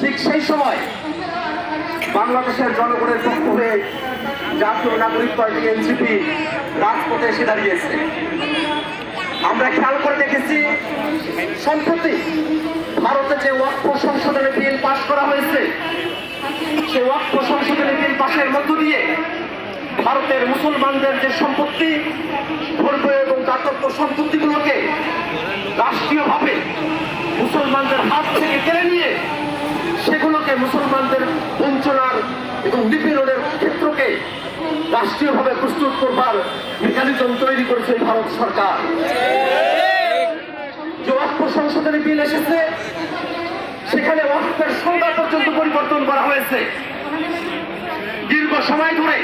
ঠিক সেই সময় বাংলাদেশের জনগণের পক্ষ হয়ে জাতীয় নাগরিক পার্টি এনসিপি রাজপথে এসে দাঁড়িয়েছে। আমরা খেয়াল করে দেখেছি, সম্প্রতি ভারতে যে ওয়াক্ফ সংশোধনী বিল পাশ করা হয়েছে সে ওয়াক্ফ সংশোধনী বিল পাশের মধ্য দিয়ে ভারতের মুসলমানদের যে সম্পত্তি ধর্ম এবং দাতব্য সম্পত্তিগুলোকে রাষ্ট্রীয়ভাবে মুসলমানদের হাত থেকে কেড়ে নিয়ে সেগুলোকে মুসলমানদের বঞ্চনার এবং নিপীড়নের ক্ষেত্রকে রাষ্ট্রীয়ভাবে প্রস্তুত করবার মেকানিজম তৈরি করেছে ভারত সরকার। যে অর্থ সংশোধনী বিল এসেছে, সেখানে অর্থের সংজ্ঞা পর্যন্ত পরিবর্তন করা হয়েছে। দীর্ঘ সময় ধরে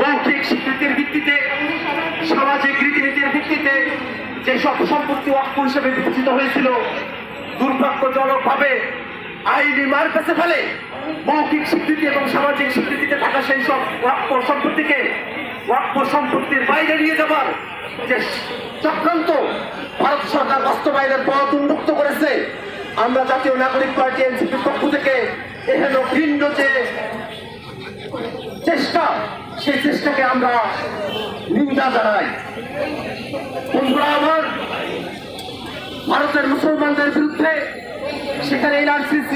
মৌখিক স্বীকৃতির ভিত্তিতে, সামাজিক রীতিনীতির ভিত্তিতে যেসব সম্পত্তি অক্ষ হিসেবে বিবেচিত হয়েছিল, দুর্ভাগ্যজনকভাবে আইনি মার পেছে ফেলে। মৌখিক স্বীকৃতি এবং সামাজিক স্বীকৃতিতে থাকা সেই সব ওয়াক্য সম্পত্তিকে ওয়াক্য সম্পত্তির বাইরে নিয়ে যাবার যে চক্রান্ত ভারত সরকার বাস্তবায়নের পথ উন্মুক্ত করেছে। আমরা জাতীয় নাগরিক পার্টি এনসিপির পক্ষ থেকে এহেন ভিন্ন যে চেষ্টা, সেই চেষ্টাকে আমরা নিন্দা জানাই। বন্ধুরা, আমার ভারতের মুসলমানদের বিরুদ্ধে সেখানে এনআরসি